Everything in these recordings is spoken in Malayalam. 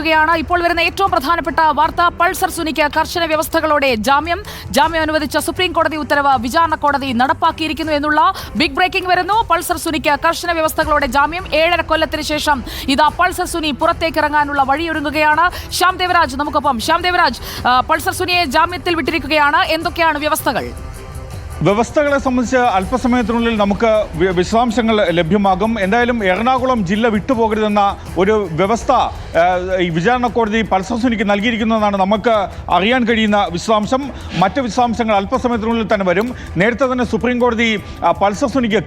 വിട്ടിരിക്കുകയാണ് ഇപ്പോൾ വരുന്ന ഏറ്റവും പ്രധാനപ്പെട്ട വാർത്ത പൾസർ സുനിക്ക് കർശന വ്യവസ്ഥകളോടെ ജാമ്യം. ജാമ്യം അനുവദിച്ച സുപ്രീം കോടതി ഉത്തരവ് വിചാരണ കോടതി നടപ്പാക്കിയിരിക്കുന്നു എന്നുള്ള ബിഗ് ബ്രേക്കിംഗ് വരുന്നു. പൾസർ സുനിക്ക് കർശന വ്യവസ്ഥകളോടെ ജാമ്യം. ഏഴര കൊല്ലത്തിന് ശേഷം ഇതാ പൾസർ സുനി പുറത്തേക്ക് ഇറങ്ങാനുള്ള വഴിയൊരുങ്ങുകയാണ്. ശ്യാം ദേവരാജ് നമുക്കൊപ്പം. ശ്യാം ദേവരാജ് പൾസർ സുനിയെ ജാമ്യത്തിൽ വിട്ടിരിക്കുകയാണ്. എന്തൊക്കെയാണ് വ്യവസ്ഥകൾ? വ്യവസ്ഥകളെ സംബന്ധിച്ച് അല്പസമയത്തിനുള്ളിൽ നമുക്ക് വിശദാംശങ്ങൾ ലഭ്യമാകും. എന്തായാലും എറണാകുളം ജില്ല വിട്ടുപോകരുതെന്ന ഒരു വ്യവസ്ഥ ഈ വിചാരണ കോടതി പൾസസുനിക്ക് നൽകിയിരിക്കുന്നതെന്നാണ് നമുക്ക് അറിയാൻ കഴിയുന്ന വിശദാംശം. മറ്റ് വിശദാംശങ്ങൾ അല്പസമയത്തിനുള്ളിൽ തന്നെ വരും. നേരത്തെ തന്നെ സുപ്രീം കോടതി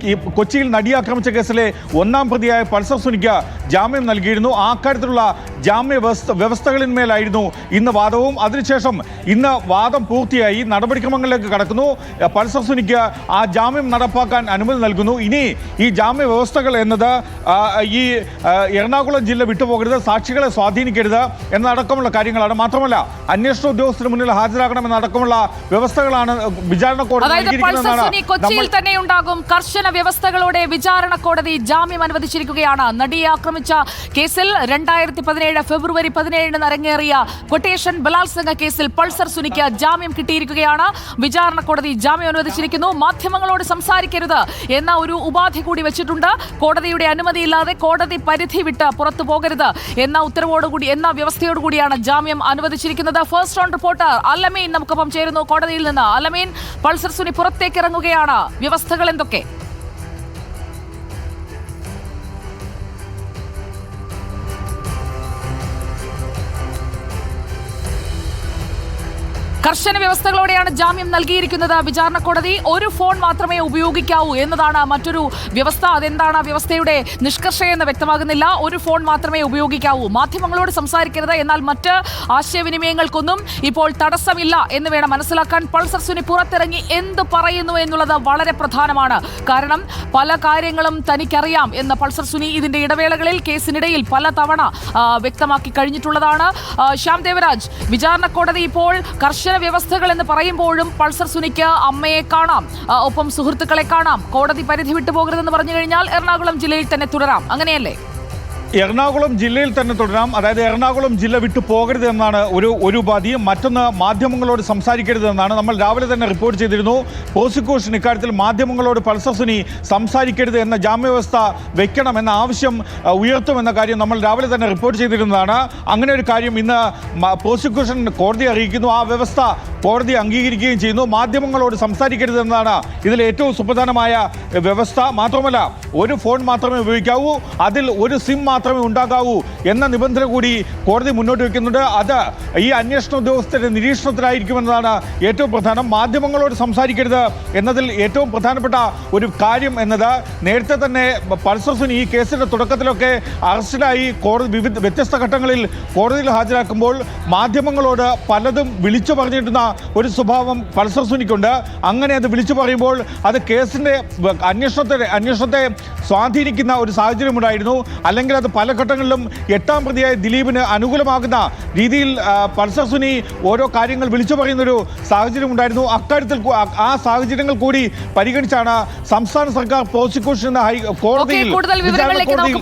ഈ കൊച്ചിയിൽ നടി ആക്രമിച്ച കേസിലെ ഒന്നാം പ്രതിയായ പൾസസുനിക്ക് ജാമ്യം നൽകിയിരുന്നു. ആ കാര്യത്തിലുള്ള ജാമ്യ വ്യവസ്ഥ വ്യവസ്ഥകളിന്മേലായിരുന്നു ഇന്ന് വാദവും. അതിനുശേഷം ഇന്ന് വാദം പൂർത്തിയായി. നടപടിക്രമങ്ങളിലേക്ക് കടക്കുന്നു. പൾസസുനിക്ക് ആ ജാമ്യം നടപ്പാക്കാൻ അനുമതി നൽകുന്നു. ഇനി ഈ ജാമ്യ വ്യവസ്ഥകൾ എന്നത് ഈ എറണാകുളം ജില്ല വിട്ടുപോകരുത് സാക്ഷികളെ സ്വാധീനിക്കരുത് എന്നടക്കമുള്ള കാര്യങ്ങളാണ്. മാത്രമല്ല അന്വേഷണ ഉദ്യോഗസ്ഥന് മുന്നിൽ ഹാജരാകണം എന്നടക്കമുള്ള വ്യവസ്ഥകളാണ് വിചാരണ കോടതി കൊച്ചിയിൽ തന്നെ ഉണ്ടാകും. കർശന വ്യവസ്ഥകളോടെ വിചാരണ കോടതി ജാമ്യം അനുവദിച്ചിരിക്കുകയാണ്. നടിയെ ആക്രമിച്ച കേസിൽ രണ്ടായിരത്തി പതിനേഴ് ഫെബ്രുവരി പതിനേഴിന് അരങ്ങേറിയ കൊട്ടേഷൻ ബലാത്സംഗ കേസിൽ പൾസർ സുനിക്ക് ജാമ്യം കിട്ടിയിരിക്കുകയാണ്. വിചാരണ കോടതി ജാമ്യം അനുവദിച്ചിരിക്കുന്നു മാധ്യമങ്ങളോട് സംസാരിക്കരുത് എന്ന ഒരു ഉപാധി കൂടി വെച്ചിട്ടുണ്ട്. കോടതിയുടെ അനുമതിയില്ലാതെ കോടതി പരിധി വിട്ട് പുറത്തു പോകരുത് എന്ന ഉത്തരവോടുകൂടി എന്ന വ്യവസ്ഥയോടുകൂടിയാണ് ജാമ്യം അനുവദിച്ചിരിക്കുന്നത്. ഫസ്റ്റ് റൗണ്ട് റിപ്പോർട്ടർ അലമീൻ നമുക്കൊപ്പം ചേരുന്നു. കോടതിയിൽ നിന്ന് അലമീൻ പൾസർ സുനി പുറത്തേക്ക് ഇറങ്ങുകയാണ് വ്യവസ്ഥകൾ എന്തൊക്കെ? കർശന വ്യവസ്ഥകളോടെയാണ് ജാമ്യം നൽകിയിരിക്കുന്നത്. വിചാരണ കോടതി ഒരു ഫോൺ മാത്രമേ ഉപയോഗിക്കാവൂ എന്നതാണ് മറ്റൊരു വ്യവസ്ഥ. അതെന്താണ് ആ വ്യവസ്ഥയുടെ നിഷ്കർഷയെന്ന് വ്യക്തമാകുന്നില്ല. ഒരു ഫോൺ മാത്രമേ ഉപയോഗിക്കാവൂ. മാധ്യമങ്ങളോട് സംസാരിക്കരുത്. എന്നാൽ മറ്റ് ആശയവിനിമയങ്ങൾക്കൊന്നും ഇപ്പോൾ തടസ്സമില്ല എന്ന് വേണം മനസ്സിലാക്കാൻ. പൾസർ സുനി പുറത്തിറങ്ങി എന്ത് പറയുന്നു എന്നുള്ളത് വളരെ പ്രധാനമാണ്. കാരണം പല കാര്യങ്ങളും തനിക്കറിയാം എന്ന് പൾസർ സുനി ഇതിന്റെ ഇടവേളകളിൽ കേസിനിടയിൽ പല തവണ വ്യക്തമാക്കി കഴിഞ്ഞിട്ടുള്ളതാണ്. ശ്യാം ദേവരാജ് വിചാരണ കോടതി ഇപ്പോൾ കർശന വ്യവസ്ഥകൾ എന്ന് പറയുമ്പോഴും പൾസർ സുനിക്ക് അമ്മയെ കാണാം. ഒപ്പം സുഹൃത്തുക്കളെ കാണാം. കോടതി പരിധി വിട്ടു പോകരുതെന്ന് പറഞ്ഞു കഴിഞ്ഞാൽ എറണാകുളം ജില്ലയിൽ തന്നെ തുടരാം. അങ്ങനെയല്ലേ? എറണാകുളം ജില്ലയിൽ തന്നെ തുടരാം. അതായത് എറണാകുളം ജില്ല വിട്ടു പോകരുത് എന്നാണ് ഒരു ഒരു ഉപാധിയും മറ്റൊന്ന് മാധ്യമങ്ങളോട് സംസാരിക്കരുത് എന്നാണ്. നമ്മൾ രാവിലെ തന്നെ റിപ്പോർട്ട് ചെയ്തിരുന്നു. പ്രോസിക്യൂഷൻ ഇക്കാര്യത്തിൽ മാധ്യമങ്ങളോട് പൾസസുനി സംസാരിക്കരുത് എന്ന ജാമ്യവ്യവസ്ഥ വെക്കണം എന്ന ആവശ്യം ഉയർത്തുമെന്ന കാര്യം നമ്മൾ രാവിലെ തന്നെ റിപ്പോർട്ട് ചെയ്തിരുന്നതാണ്. അങ്ങനെ ഒരു കാര്യം ഇന്ന് പ്രോസിക്യൂഷൻ കോടതി അറിയിക്കുന്നു. ആ വ്യവസ്ഥ കോടതി അംഗീകരിക്കുകയും ചെയ്യുന്നു. മാധ്യമങ്ങളോട് സംസാരിക്കരുത് എന്നാണ് ഇതിൽ ഏറ്റവും സുപ്രധാനമായ വ്യവസ്ഥ. മാത്രമല്ല ഒരു ഫോൺ മാത്രമേ ഉപയോഗിക്കാവൂ. അതിൽ ഒരു സിം മാത്രമേ ഉണ്ടാകാവൂ എന്ന നിബന്ധന കൂടി കോടതി മുന്നോട്ട് വയ്ക്കുന്നുണ്ട് അത് ഈ അന്വേഷണ ഉദ്യോഗസ്ഥരുടെ നിരീക്ഷണത്തിലായിരിക്കുമെന്നതാണ് ഏറ്റവും പ്രധാനം. മാധ്യമങ്ങളോട് സംസാരിക്കരുത് എന്നതിൽ ഏറ്റവും പ്രധാനപ്പെട്ട ഒരു കാര്യം എന്നത് നേരത്തെ തന്നെ പൾസർസിന് ഈ കേസിന്റെ തുടക്കത്തിലൊക്കെ അറസ്റ്റിലായി കോടതി വിവിധ വ്യത്യസ്ത ഘട്ടങ്ങളിൽ കോടതിയിൽ ഹാജരാക്കുമ്പോൾ മാധ്യമങ്ങളോട് പലതും വിളിച്ചു പറഞ്ഞിട്ടുന്ന ഒരു സ്വഭാവം പൾസർ സുനിക്കുണ്ട്. അങ്ങനെ അത് വിളിച്ചു പറയുമ്പോൾ അത് കേസിന്റെ അന്വേഷണത്തെ അന്വേഷണത്തെ സ്വാധീനിക്കുന്ന ഒരു സാഹചര്യമുണ്ടായിരുന്നു. അല്ലെങ്കിൽ അത് പല ഘട്ടങ്ങളിലും എട്ടാം പ്രതിയായ ദിലീപിന് അനുകൂലമാകുന്ന രീതിയിൽ പൾസർ സുനി ഓരോ കാര്യങ്ങൾ വിളിച്ചു പറയുന്നൊരു സാഹചര്യം ഉണ്ടായിരുന്നു. അക്കാര്യത്തിൽ ആ- സാഹചര്യങ്ങൾ കൂടി പരിഗണിച്ചാണ് സംസ്ഥാന സർക്കാർ പ്രോസിക്യൂഷൻ കൂടുതൽ ഹൈ നമുക്ക് കോടതിയിൽ